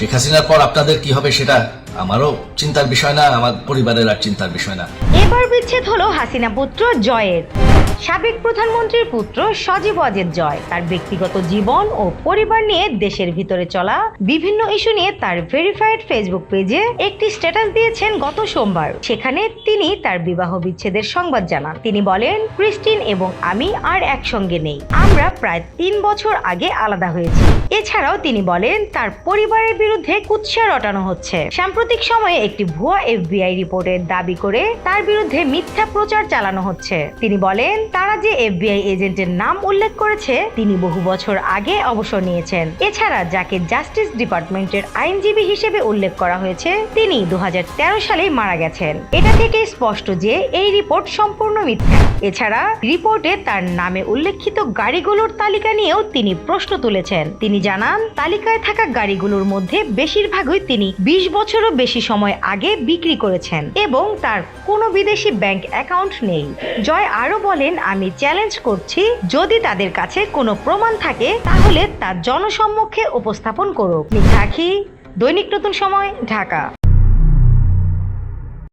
শেখ হাসিনার পর আপনাদের কি হবে সেটা আমারও চিন্তার বিষয় না, আমার পরিবারের আর চিন্তার বিষয় না। এবার বিচ্ছেদ হলো হাসিনা পুত্র জয়ের। সাবেক প্রধানমন্ত্রীর পুত্র সজীব অজেদ জয়। তার ব্যক্তিগত জীবন ও পরিবার নিয়ে দেশের ভিতরে চলা বিভিন্ন ইস্যু নিয়ে তার ভেরিফাইড ফেসবুক পেজে একটি স্ট্যাটাস দিয়েছেন গত সোমবার। সেখানে তিনি তার বিবাহ বিচ্ছেদের সংবাদ জানান। তিনি বলেন, ক্রিস্টিন এবং আমি আর একসঙ্গে নেই। আমরা প্রায় তিন বছর আগে আলাদা হয়েছি। এছাড়াও তিনি বলেন, তার পরিবারের বিরুদ্ধে কুৎসা রটানো হচ্ছে। সাম্প্রতিক সময়ে একটি ভুয়া এফবিআই রিপোর্টের দাবি করে তার বিরুদ্ধে মিথ্যা প্রচার চালানো হচ্ছে। তিনি বলেন তারা যে এফবিআই এজেন্টের নাম উল্লেখ করেছে, তিনি বহু বছর আগে অবসর নিয়েছেন। এছাড়া যাকে জাস্টিস ডিপার্টমেন্টের আইনজীবী হিসেবে উল্লেখ করা হয়েছে, তিনি দু সালেই মারা গেছেন। এটা থেকে স্পষ্ট যে এই রিপোর্ট সম্পূর্ণ মিথ্যা। এছাড়া রিপোর্টে তার নামে উল্লেখিত গাড়িগুলোর তালিকা নিয়েও তিনি প্রশ্ন তুলেছেন। তিনি জানান, তালিকায় থাকা গাড়িগুলোর মধ্যে বেশিরভাগই তিনি বিশ বছরও বেশি সময় আগে বিক্রি করেছেন এবং তার কোনো বিদেশি ব্যাংক অ্যাকাউন্ট নেই। জয় আরও বলেন আমি চ্যালেঞ্জ করছি, যদি তাদের কাছে কোনো প্রমাণ থাকে, তাহলে তা জনসম্মুখে উপস্থাপন করুক। দৈনিক নতুন সময়, ঢাকা।